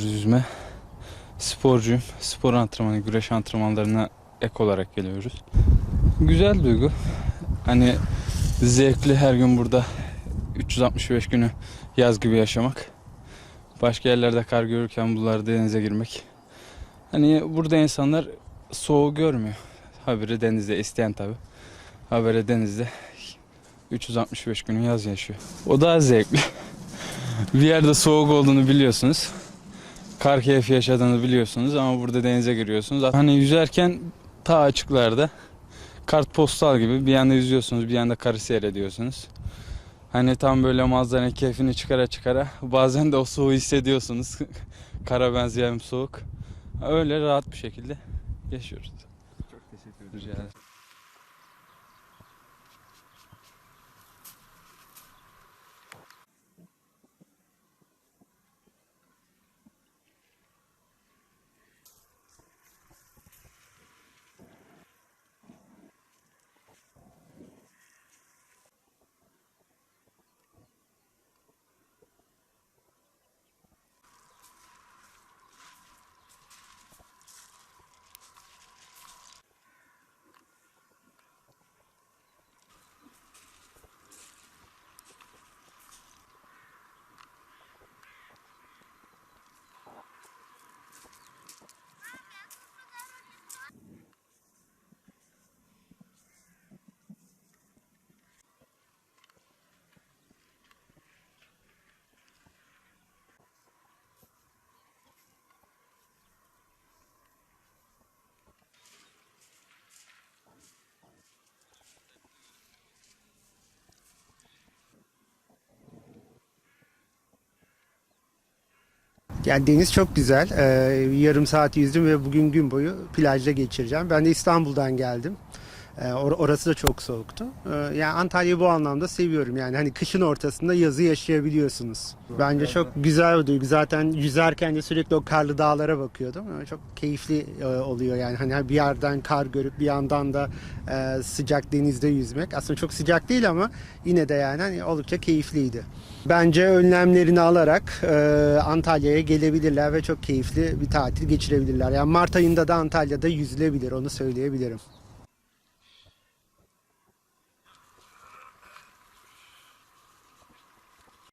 Yüzme sporcuyum. Spor antrenmanı, güreş antrenmanlarına ek olarak geliyoruz. Güzel duygu. Hani zevkli her gün burada 365 günü yaz gibi yaşamak. Başka yerlerde kar görürken bunlar denize girmek. Hani burada insanlar soğuğu görmüyor. Habire denizde isteyen tabi. Habire denizde 365 günü yaz yaşıyor. O daha zevkli. Bir yerde soğuk olduğunu biliyorsunuz kar keyfi yaşadığını biliyorsunuz ama burada denize giriyorsunuz. Hani yüzerken ta açıklarda kartpostal gibi bir yanda yüzüyorsunuz bir yanda karı seyrediyorsunuz. Hani tam böyle manzaranın keyfini çıkara çıkara bazen de o soğuğu hissediyorsunuz. Kara benzeyen soğuk. Öyle rahat bir şekilde yaşıyoruz. Çok teşekkür ederim. Yani deniz çok güzel. Ee, yarım saat yüzdüm ve bugün gün boyu plajda geçireceğim. Ben de İstanbul'dan geldim. Ee, or- orası da çok soğuktu. Ee, yani Antalya'yı bu anlamda seviyorum. Yani hani kışın ortasında yazı yaşayabiliyorsunuz. Bence çok güzel bir duygu. Zaten yüzerken de sürekli o karlı dağlara bakıyordum. Ee, Çok keyifli e, oluyor yani. Hani bir yerden kar görüp bir yandan da e, sıcak denizde yüzmek. Aslında çok sıcak değil ama yine de yani hani oldukça keyifliydi. Bence önlemlerini alarak e, Antalya'ya gelebilirler ve çok keyifli bir tatil geçirebilirler. Yani Mart ayında da Antalya'da yüzülebilir onu söyleyebilirim.